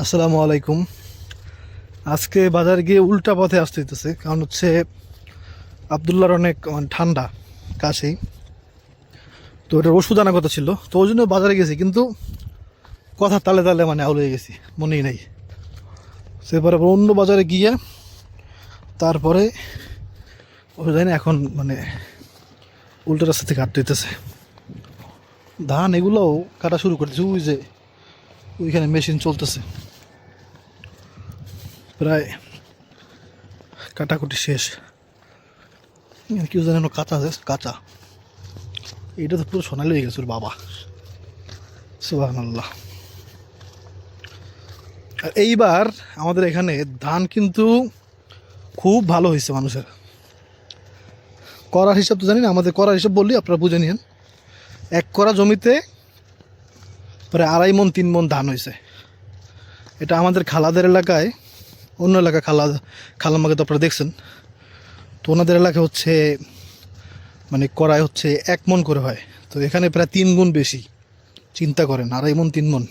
আসসালামু আলাইকুম। আজকে বাজার গিয়ে উল্টা পথে আসতে হইতেছে, কারণ হচ্ছে আবদুল্লাহর অনেক মানে ঠান্ডা কাছেই। তো ওটার ওষুধ আনা কথা ছিল, তো ওই জন্য বাজারে গেছি, কিন্তু কথা তালে তালে মানে আউলে গেছি, মনেই নেই। সেবারে অন্য বাজারে গিয়ে তারপরে ওই জানি এখন মানে উল্টো রাস্তা থেকে হাঁটতে হইতেছে। ধান এগুলোও কাটা শুরু করতেছে, ওই যে ওইখানে মেশিন চলতেছে। প্রায় কাটাকুটি শেষ। কেউ জানেন কাঁচা কাঁচা। এটা তো পুরো সোনালি হয়ে গেছে ওর বাবা। সুবাহ আল্লাহ আর এইবার আমাদের এখানে ধান কিন্তু খুব ভালো হয়েছে মানুষের। করার হিসাব তো জানি না, আমাদের করার হিসাব বললি আপনারা বুঝে নিন এক করা জমিতে প্রায় আড়াই মন তিন মন ধান হয়েছে। এটা আমাদের খালাদের এলাকায়, অন্য এলাকা খালা খালামাকে তো আপনারা দেখছেন। তো ওনাদের এলাকায় হচ্ছে মানে করায় হচ্ছে এক মন করে হয়। তো এখানে প্রায় তিন গুণ বেশি, চিন্তা করেন, আড়াই মন তিন মন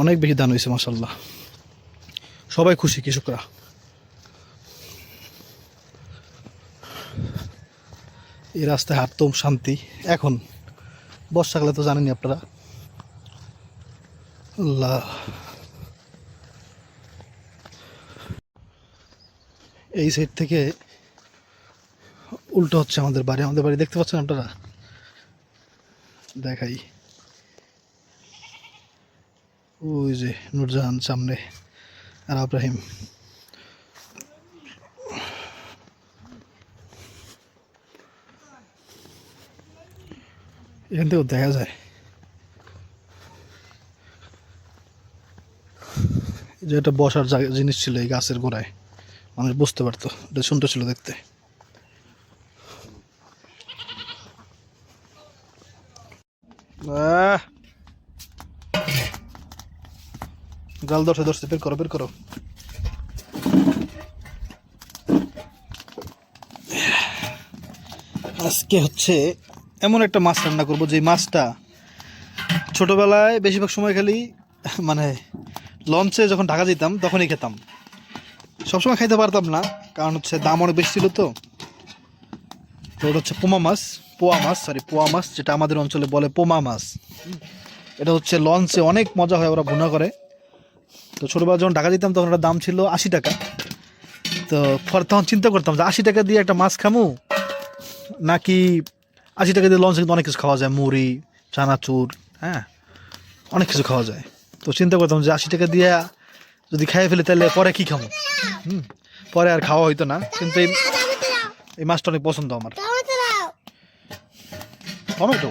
অনেক বেশি ধান হয়েছে মাসাল্লাহ সবাই খুশি, কৃষকরা। এই রাস্তায় হাঁটতেও শান্তি। এখন, বর্ষাকালে তো জানেনই আপনারা আল্লাহ। এই সাইড থেকে উল্টো হচ্ছে আমাদের বাড়ি। আমাদের বাড়ি দেখতে পাচ্ছেন আপনারা? দেখাই। ওই যে নুরজাহান সামনে আর আব্রাহিম। এখান থেকেও দেখা যায়। যে এটা বসার জায়গা, জিনিস ছিল এই গাছের গোড়ায়। মানুষ বুঝতে পারতো, এটা সুন্দর ছিল দেখতে! জাল ধরছে ধরছে, বের করো বের করো। আজকে হচ্ছে এমন একটা মাছ রান্না করব যে মাছটা ছোটবেলায় বেশিরভাগ সময় খালি মানে লঞ্চে যখন ঢাকা যেতাম, তখনই খেতাম। সবসময় খাইতে পারতাম না, কারণ হচ্ছে দাম অনেক বেশি ছিল তো। তো ওটা হচ্ছে পোমা মাছ, পোয়া মাছ সরি পোয়া মাছ, যেটা আমাদের অঞ্চলে বলে পোমা মাছ। এটা হচ্ছে লঞ্চে অনেক মজা হয়, ওরা ভুনা করে। তো ছোটোবেলা যখন ঢাকা যেতাম, তখন ওটার দাম ছিল আশি টাকা। তো পরে তখন চিন্তা করতাম যে আশি টাকা দিয়ে একটা মাছ খামু? নাকি আশি টাকা দিয়ে লঞ্চে কিন্তু অনেক কিছু খাওয়া যায়, মুড়ি, চানাচুর হ্যাঁ? অনেক কিছু খাওয়া যায়। তো চিন্তা করতাম যে আশি টাকা দিয়ে যদি খাইয়ে ফেলি, তাহলে পরে কি খাব হুম, পরে আর খাওয়া হইতো না। কিন্তু এই মাছটা অনেক পছন্দ আমার। টমেটো?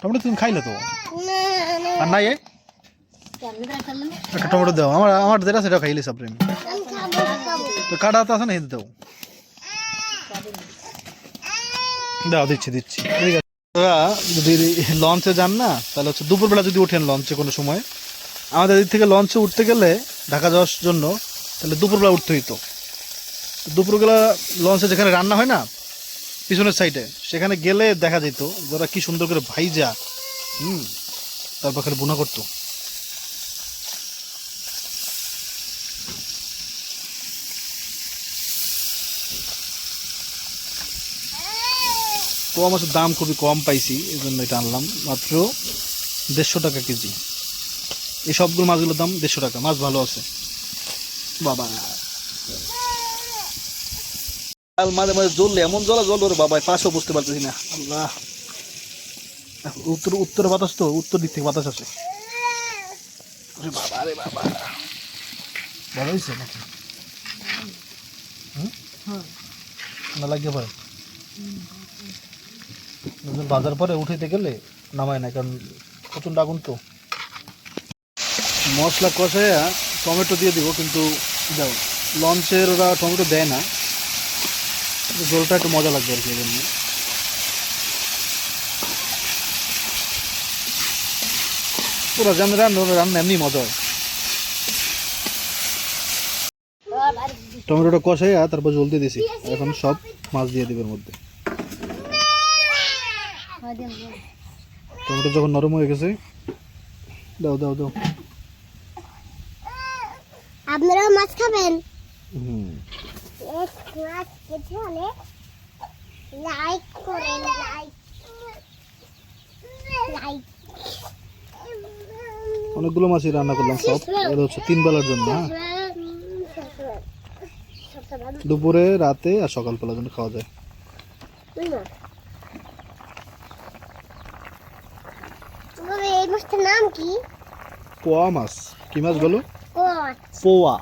টমেটো তুমি খাইলে তো? আর নাই? একটা টমেটো দাও। আমার আমার যেটা সেটা খাইলে সাপ্রে তো কাটা তো আছে না হেঁটে দাও। দাও, দিচ্ছি দিচ্ছি। ঠিক আছে যদি লঞ্চে যান না, তাহলে হচ্ছে দুপুরবেলা যদি ওঠেন লঞ্চে কোনো সময় আমাদের এদিক থেকে লঞ্চে উঠতে গেলে ঢাকা যাওয়ার জন্য তাহলে দুপুরবেলা উঠতে হইতো। দুপুরবেলা লঞ্চে যেখানে রান্না হয় না, পিছনের সাইডে সেখানে গেলে দেখা যেত যারা কি সুন্দর করে ভাইজা, হুম তারপর খালি বোনা করতো। পোয়া মাছের দাম খুবই কম পাইছি, এই জন্য এটা আনলাম। মাত্র দেড়শো টাকা কেজি। এই সবগুলো মাছগুলোর দাম দেড়শো টাকা। মাছ ভালো আছে। বাবা। মাঝে মাঝে জ্বললে এমন জ্বলা জল ওরে বাবা পাশেও বুঝতে পারতেছি না। আল্লাহ। উত্তর উত্তরে বাতাস তো উত্তর দিক থেকে বাতাস আছে বাবা রে বাবা। ভালো হয়েছে নাকি? না লাগিয়ে পরে বাজার পরে উঠাইতে গেলে নামায় না কারণ প্রচণ্ড আগুন তো। মশলা কষাইয়া টমেটো দিয়ে দিব, কিন্তু যাও লঞ্চের ওরা টমেটো দেয় না। জলটা একটু মজা লাগবে আর কি জন্য পুরো যেমন রান্না রান্না এমনি মজা হয়। টমেটোটা কষাইয়া তারপর জল দিয়ে দিছি এখন সব মাছ দিয়ে দিবে এর মধ্যে। টমেটো যখন নরম হয়ে গেছে, দাও দাও দাও। আপনারাও মাছ খাবেন? হুম। এক মাছ খেতে হলে লাইক করেন লাইক লাইক অনেকগুলো মাছই রান্না করলাম সব। এটা হচ্ছে তিন বেলার জন্য হ্যাঁ? দুপুরে রাতে আর সকালবেলার জন্য খাওয়া যায়। এই মাছটার নাম কি? পোয়া মাছ। কি মাছ বলো? পোয়া।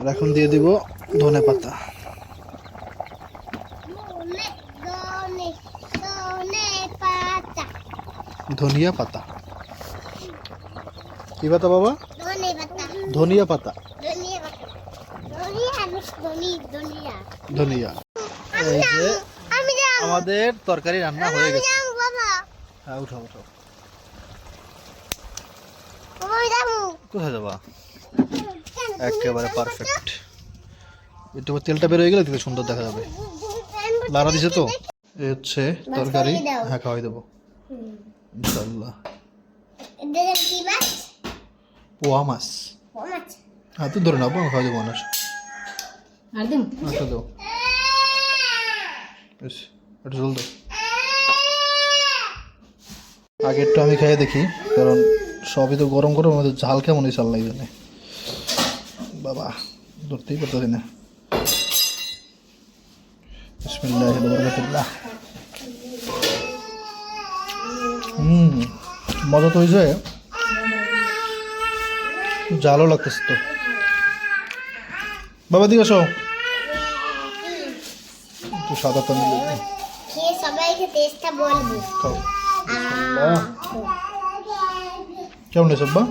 আর এখন দিয়ে দিব ধনে পাতা। ধনিয়া পাতা। কি পাতা বাবা? ধনিয়া পাতা। ধনিয়া এই যে আমাদের তরকারি রান্না হয়ে গেছে। হ্যাঁ উঠাও উঠাও। কোথায় যাবা? একেবারে পারফেক্ট একটু তেলটা বের হয়ে গেলে দেখতে সুন্দর দেখা যাবে। লাড়া দিছে তো? এই হচ্ছে তরকারি। খাইয়ে হ্যাঁ খাওয়াই দেবো। ইনশাল্লাহ পোয়া মাছ। হ্যাঁ তুই ধরে নাও আমি খাওয়া দেবো মানুষ আচ্ছা দাও। বেশ একটু জল দাও। আগে একটু আমি খেয়ে দেখি কারণ সবই তো গরম গরম আমাদের ঝাল কেমন এই চাল লাগে জানে বাবা ধরতেই পারতেছি না। বিসমিল্লাহ বরকাতুল্লাহ হুম মজা তো হয়েছে। জালও লাগতেছে তো। বাবা দিকে আসো। একটু সাদা পানি সবাইকে টেস্টটা বলব। খাও। আল্লাহ। কেমন হয়েছে আব্বা?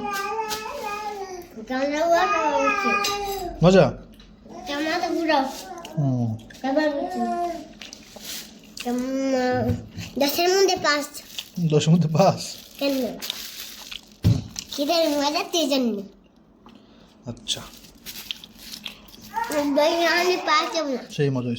মজা? টমেটো গুঁড়ো। হুম। তারপর বলছি দশের মধ্যে পাঁচ। দশের মধ্যে পাস কেন? খিদের মজা তেজ জন্য আচ্ছা। সেই মজা